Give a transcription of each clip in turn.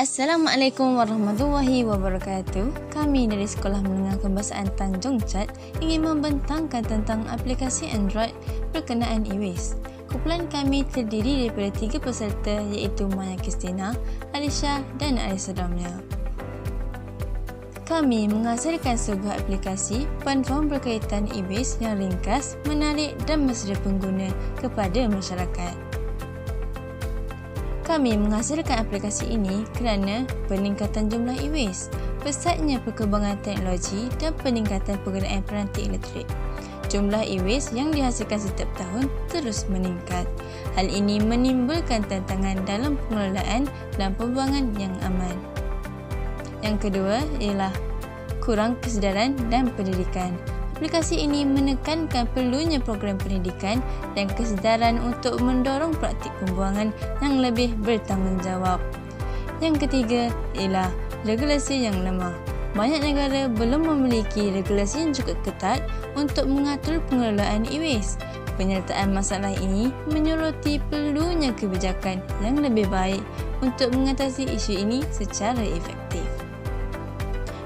Assalamualaikum warahmatullahi wabarakatuh. Kami dari Sekolah Menengah Kebahasaan Tanjung Chat ingin membentangkan tentang aplikasi Android berkenaan e-waste. Kumpulan kami terdiri daripada tiga peserta iaitu Maya Kristina, Alisha dan Alisa Damia. Kami menghasilkan sebuah aplikasi platform berkaitan e-waste yang ringkas, menarik dan bersedia pengguna kepada masyarakat. Kami menghasilkan aplikasi ini kerana peningkatan jumlah e-waste, pesatnya perkembangan teknologi dan peningkatan penggunaan peranti elektrik. Jumlah e-waste yang dihasilkan setiap tahun terus meningkat. Hal ini menimbulkan tantangan dalam pengelolaan dan pembuangan yang aman. Yang kedua ialah kurang kesedaran dan pendidikan. Aplikasi ini menekankan perlunya program pendidikan dan kesedaran untuk mendorong praktik pembuangan yang lebih bertanggungjawab. Yang ketiga ialah regulasi yang lemah. Banyak negara belum memiliki regulasi yang cukup ketat untuk mengatur pengelolaan e-waste. Penyertaan masalah ini menyoroti perlunya kebijakan yang lebih baik untuk mengatasi isu ini secara efektif.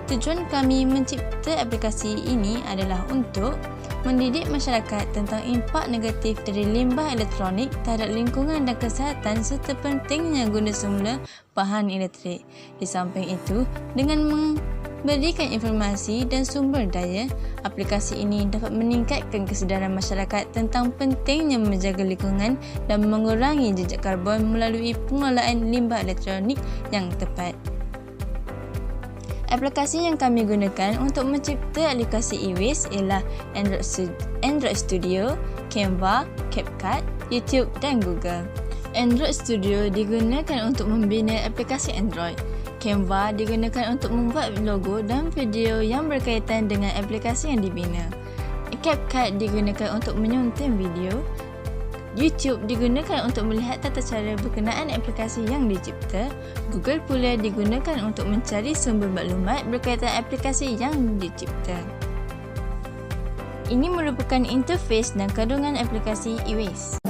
Tujuan kami mencipta aplikasi ini adalah untuk mendidik masyarakat tentang impak negatif dari limbah elektronik terhadap lingkungan dan kesihatan serta pentingnya guna semula bahan elektrik. Di samping itu, dengan memberikan informasi dan sumber daya, aplikasi ini dapat meningkatkan kesedaran masyarakat tentang pentingnya menjaga lingkungan dan mengurangi jejak karbon melalui pengelolaan limbah elektronik yang tepat. Aplikasi yang kami gunakan untuk mencipta aplikasi e-waste ialah Android Studio, Canva, CapCut, YouTube dan Google. Android Studio digunakan untuk membina aplikasi Android. Canva digunakan untuk membuat logo dan video yang berkaitan dengan aplikasi yang dibina. CapCut digunakan untuk menyunting video YouTube digunakan untuk melihat tata cara berkenaan aplikasi yang dicipta. Google pula digunakan untuk mencari sumber maklumat berkaitan aplikasi yang dicipta. Ini merupakan interface dan kandungan aplikasi e-waste.